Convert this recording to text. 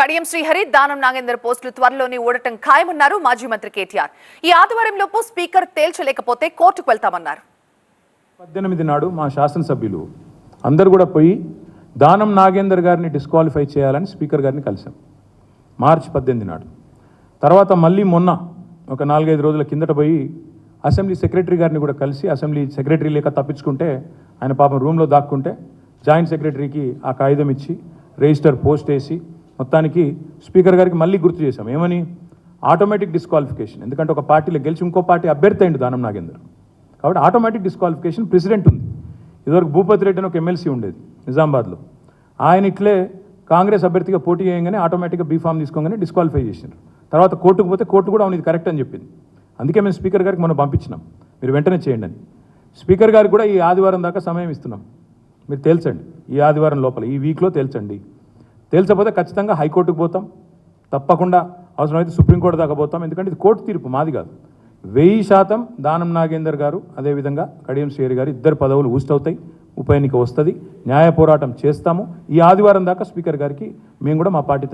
కడియం శ్రీహరి దానం నాగేందర్ పోస్టులు త్వరలోనే ఊడటం ఖాయమన్నారు మాజీ మంత్రి కేటీఆర్. ఈ ఆదివారంలోపు స్పీకర్ తేల్చలేకపోతే కోర్టుకు వెళ్తామన్నారు. పద్దెనిమిది నాడు మా శాసనసభ్యులు అందరు కూడా పోయి దానం నాగేందర్ గారిని డిస్క్వాలిఫై చేయాలని స్పీకర్ గారిని కలిశాం. మార్చి పద్దెనిమిది నాడు. తర్వాత మళ్ళీ మొన్న ఒక నాలుగైదు రోజుల కిందట పోయి అసెంబ్లీ సెక్రటరీ గారిని కూడా కలిసి అసెంబ్లీ సెక్రటరీ లేక తప్పించుకుంటే ఆయన పాపం రూమ్లో దాక్కుంటే జాయింట్ సెక్రటరీకి ఆ కాగితం ఇచ్చి రిజిస్టర్ పోస్ట్ వేసి మొత్తానికి స్పీకర్ గారికి మళ్ళీ గుర్తు చేశాం. ఏమని? Automatic disqualification. ఎందుకంటే ఒక పార్టీలో గెలిచి ఇంకో పార్టీ అభ్యర్థి అయింది దానం నాగేందర్ కాబట్టి ఆటోమేటిక్ డిస్క్వాలిఫికేషన్ ప్రెసిడెంట్ ఉంది. ఇదివరకు భూపతి రెడ్డి అని ఒక ఎమ్మెల్సీ ఉండేది నిజామాబాద్లో. ఆయన ఇట్లే కాంగ్రెస్ అభ్యర్థిగా పోటీ చేయగానే ఆటోమేటిక్గా బీఫామ్ తీసుకోగానే డిస్క్వాలిఫై చేసినారు తర్వాత కోర్టుకు పోతే కోర్టు కూడా అవును ఇది కరెక్ట్ అని చెప్పింది. అందుకే మేము స్పీకర్ గారికి మనం పంపించినాం. మీరు వెంటనే చేయండి అని. స్పీకర్ గారికి కూడా ఈ ఆదివారం దాకా సమయం ఇస్తున్నాం. మీరు తేల్చండి. ఈ ఆదివారం లోపల ఈ వీక్లో తేల్చండి. తేల్చకపోతే ఖచ్చితంగా హైకోర్టుకు పోతాం. తప్పకుండా అవసరమైతే సుప్రీంకోర్టు దాకా పోతాం. ఎందుకంటే ఇది కోర్టు తీర్పు మాది కాదు. వెయ్యి శాతం దానం నాగేందర్ గారు అదేవిధంగా కడియం శ్రీహరి గారు ఇద్దరు పదవులు ఊస్ట్ ఉప ఎన్నిక వస్తుంది. న్యాయ పోరాటం చేస్తాము. ఈ ఆదివారం దాకా స్పీకర్ గారికి మేము కూడా మా పార్టీ